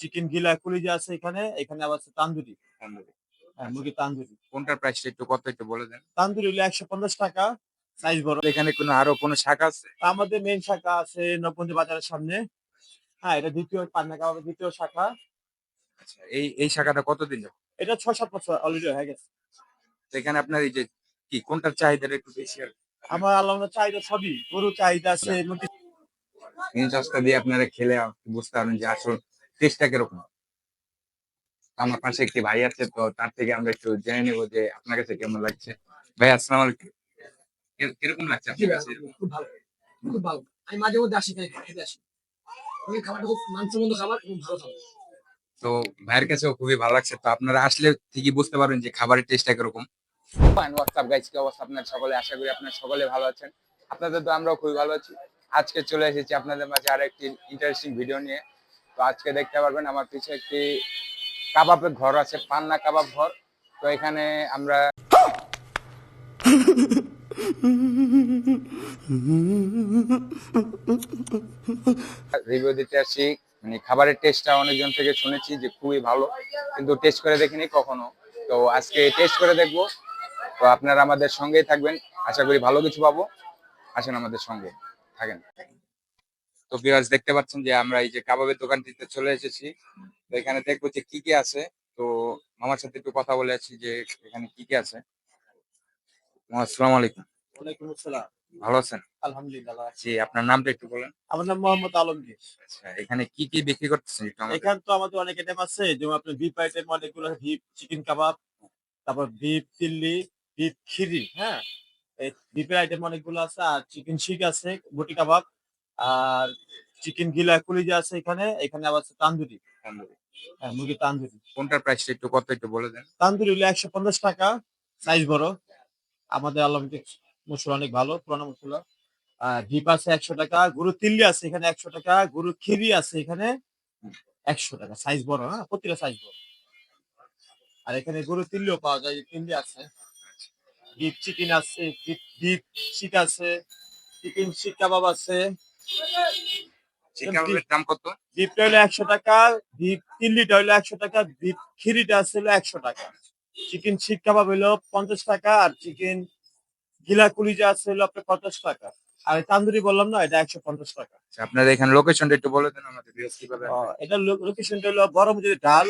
Chicken গিলা কলিজা আছে এখানে এখানে আবার আছে তান্দুরি। হ্যাঁ মুরগি তান্দুরি। কোনটার প্রাইসটা একটু কত একটু বলে দেন। তান্দুরি হলো একশো পঞ্চাশ টাকা সাইজ বড়। এখানে কোনো আরও কোনো শাখা আছে? আমাদের মেন শাখা আছে নবগঞ্জ বাজারের সামনে। হ্যাঁ এটা দ্বিতীয় পান্না কাবাবের দ্বিতীয় শাখা। আচ্ছা এই এই শাখাটা কতদিন এটা ছয় সাত বছর অলরেডি হয়ে গেছে। এখানে আপনার এই যে কি কোনটার চাহিদাটা একটু বেশি আর আমার আল্লাহ চাহিদা সবই। গরু চাহিদা আছে চাষটা দিয়ে আপনারা খেলে বুঝতে পারবেন যে আসল টেস্টটা কীরকম আমার পাশে একটি ভাই আছে তো তার থেকে আমরা একটু জেনে নেব যে আপনার কাছে কেমন লাগছে। ভাই আসসালাম আলাইকুম। কীরকম লাগছে আপনার কাছে? খুব ভালো খুব ভালো। আমি মাঝে মধ্যে আসি খেতে আসি। আমি খাবারটা খুব মানসম্মত খাবার এবং ভালো খাবার। তো ভাইয়ের কাছেও খুবই ভালো লাগছে। তো আপনারা আসলে ঠিকই বুঝতে পারবেন যে খাবারের টেস্টটা কীরকম। হোয়াটসঅ্যাপ গাইজ কি অবস্থা আপনার সকলে? আশা করি আপনার সকলে ভালো আছেন। আপনাদের তো আমরাও খুবই ভালো আছি। আজকে চলে এসেছি আপনাদের মাঝে আরও একটি ইন্টারেস্টিং ভিডিও নিয়ে। তো আজকে দেখতে পারবেন আমার পিছে একটি কাবাবের ঘর আছে, পান্না কাবাব ঘর। তো এখানে আমরা রিভিউ দিতে আসি মানে খাবারের টেস্টটা অনেকজন থেকে শুনেছি যে খুবই ভালো, কিন্তু টেস্ট করে দেখিনি কখনো। তো আজকে টেস্ট করে দেখব। তো আপনারা আমাদের সঙ্গেই থাকবেন। আশা করি ভালো কিছু পাবো। আসেন আমাদের সঙ্গে। থাকেন। তো বিরাজ দেখতে পাচ্ছেন যে আমরা এই যে কাবাবের দোকানটিতে চলে এসেছি। তো এখানে দেখব যে কি কি আছে। তো মামার সাথে একটু কথা বলে আছি যে এখানে কি কি আছে। আসসালামু আলাইকুম। ওয়ালাইকুম আসসালাম। ভালো আছেন? আলহামদুলিল্লাহ জি আপনার নামটা একটু বলেন। আমার নাম মোহাম্মদ আলমগীর। আচ্ছা এখানে কি কি বিক্রি করতেছেন এখানে তো আমাদের অনেক আইটেম আছে যেমন আপনার বিফ আইটেম অনেকগুলো বিফ চিকেন কাবাব তারপর বিফ চিল্লি বিফ খিরি হ্যাঁ? এই বিফের আইটেম অনেকগুলো আছে আর চিকেন শিক আছে বটি কাবাব আর চিকেন গিলা কলিজা আছে এখানে এখানে আবার আছে তান্দুরি। হ্যাঁ মুরগি তান্দুরি। কোনটার প্রাইস একটু কত একটু বলে দেন। তান্দুরি হলো একশো পঞ্চাশ টাকা সাইজ বড়। আমাদের আলমগীর মশলা অনেক ভালো পুরানো আর ডিপ আছে একশো টাকা গরু তিল্লি আছে এখানে একশো টাকা গরু খিরি আছে এখানে একশো টাকা সাইজ বড় হ্যাঁ প্রতিটা সাইজ বড়। আর এখানে গরু তিল্লিও পাওয়া যায় তিল্লি আছে। বিফ চিকেন আছে বিফ শিক আছে চিকেন শিক কাবাব আছে। দাম কত? বিফটা হলো একশো টাকা বিফ তিল্লিটা হলো একশো টাকা খিরিটা একশো টাকা। চিকেন শিক কাবাব হলো পঞ্চাশ টাকা আর চিকেন গিলা কুলিজা আছে হলো আপনার পঞ্চাশ টাকা। আর তান্দুরি বললাম না এটা একশো পঞ্চাশ টাকা। আচ্ছা, আপনাদের এখানে লোকেশনটা একটু বলে দেন আমাদের কীভাবে এটা লোকেশনটা হলো বড় মজুরি ডাল।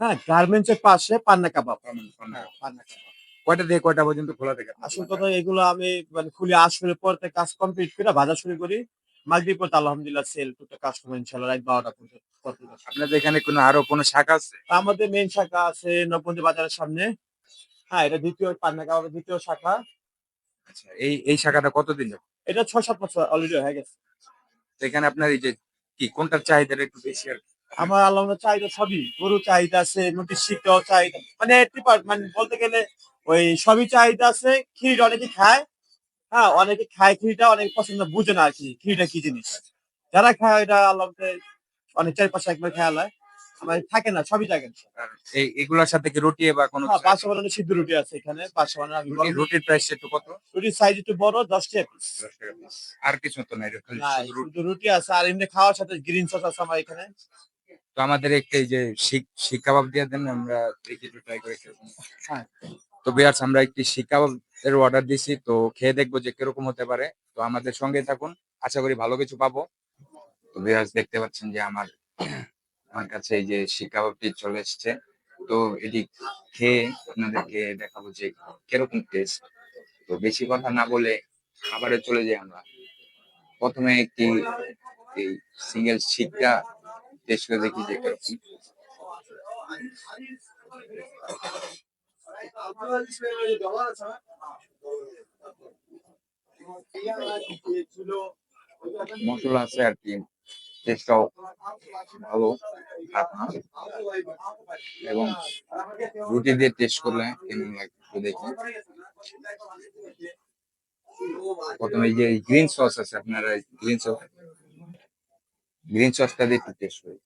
হ্যাঁ গার্মেন্টস এর পাশে পান্না কাবাব পান্না কাবাব কয়টা থেকে কয়টা পর্যন্ত খোলা থাকে? আসল কথা এগুলো আমি মানে খুলে আসলে পরে কাজ কমপ্লিট করে ভাজা শুরু করি। মাগরিব পর আলহামদুলিল্লাহ সেল টুকটা কাস্টমার ইনশাল্লাহ রাত বারোটা পর্যন্ত আপনাদের এখানে কোনো আরও কোনো শাখা আছে? আমাদের মেন শাখা আছে নবগঞ্জ বাজারের সামনে। হ্যাঁ এটা দ্বিতীয় পান্না দ্বিতীয় শাখা। আচ্ছা এই এই শাখাটা কতদিন এটা ছয় সাত বছর অলরেডি হয়ে গেছে। এখানে আপনার এই যে কি কোনটার চাহিদাটা একটু বেশি আর আমার আল্লাহ চাহিদা সবই। গরু চাহিদা আছে মুরগির শিকটাও চাহিদা। মানে per- মানে বলতে গেলে ওই সবই চাহিদা আছে খিরিটা অনেকে খায়। হ্যাঁ অনেকে খায় খিরিটা অনেকে পছন্দ বুঝে না আর কি খিরিটা কি জিনিস। যারা খায় এটা আল্লাহ অনেক চার পাঁচশো একবার খেয়াল হয়। আমার থাকে না সবই থাকে এই এগুলোর সাথে কি রুটি বা কোনো হ্যাঁ পাঁচশো বানানো সিদ্ধ রুটি আছে এখানে পাঁচশো বানানো আমি রুটির প্রাইস একটু কত? রুটির সাইজ একটু বড় দশ টাকা পিস। আর কিছু তো নাই রুটি। আছে আর এমনি খাওয়ার সাথে গ্রিন সস আছে আমার এখানে। তো আমাদের একটা এই যে শিক শিক কাবাব দিয়ে দেন আমরা ট্রাই করে খেয়ে হ্যাঁ। তো বিয়ার্স আমরা একটি শিক এর অর্ডার দিছি, তো খেয়ে দেখব যে কীরকম হতে পারে। তো আমাদের সঙ্গে থাকুন, আশা করি ভালো কিছু পাবো। তো বিয়ার্স দেখতে পাচ্ছেন যে আমার আমার কাছে এই যে শিক কাবাবটি চলে এসেছে। তো এটি খেয়ে আপনাদেরকে দেখাবো যে কীরকম টেস্ট তো বেশি কথা না বলে খাবারে চলে যাই আমরা। প্রথমে একটি, এই সিঙ্গেল শিকটা টেস্ট করে দেখি যে কীরকম। মশলা আছে আর কি টেস্টটাও ভালো। এবং রুটি দিয়ে টেস্ট করলে কেমন লাগে দেখি। প্রথমে যে গ্রিন সস আছে, আপনারা গ্রিন সস গ্রিন সসটা দিয়ে একটু টেস্ট করি।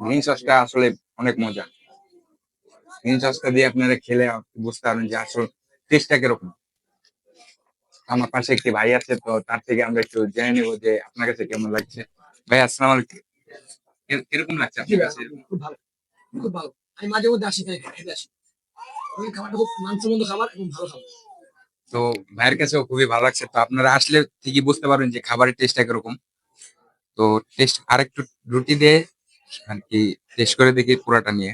গ্রিন সসটা আসলে অনেক মজা। গ্রিন সসটা দিয়ে আপনারা খেলে বুঝতে পারবেন যে আসল টেস্টটা কীরকম। আমার পাশে একটি ভাই আছে তো তার থেকে আমরা একটু জেনে নেব যে আপনার কাছে কেমন লাগছে। ভাই আসসালাম আলাইকুম। এর- কীরকম লাগছে আপনার কাছে? খুব ভালো। খুব ভালো। আমি মাঝে মধ্যে আসি খেতে আসি। ওই খাবারটা খুব মানসম্মত খাবার এবং ভালো খাবার। তো ভাইয়ের কাছেও খুবই ভালো লাগছে। তো আপনারা আসলে ঠিকই বুঝতে পারবেন যে খাবারের টেস্টটা কীরকম। তো টেস্ট আরেকটু রুটি দিয়ে আর কি টেস্ট করে দেখি পুরাটা নিয়ে।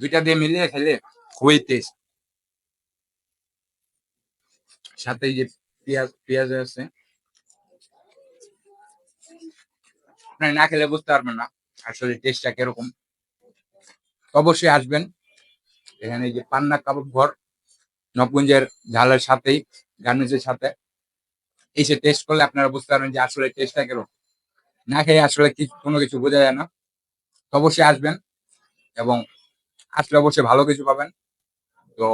দুইটা দিয়ে মিলিয়ে খেলে খুবই টেস্ট সাথে যে পেঁয়াজ পেঁয়াজ আছে। না খেলে বুঝতে পারবেন না আসলে টেস্টটা কীরকম। অবশ্যই আসবেন। এখানে যে পান্না কাবাব ঘর, নবগঞ্জের ঝালের সাথেই, গার্মেন্টসের সাথে। এসে টেস্ট করলে আপনারা বুঝতে পারবেন যে আসলে টেস্টটা কীরকম। না খেয়ে আসলে কি, কোনো কিছু বোঝা যায় না। অবশ্যই আসবেন এবং আসলে অবশ্যই ভালো কিছু পাবেন। তো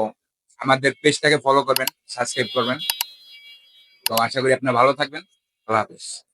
আমাদের পেজটাকে ফলো করবেন সাবস্ক্রাইব করবেন। তো আশা করি আপনারা ভালো থাকবেন। আল্লাহ হাফেজ।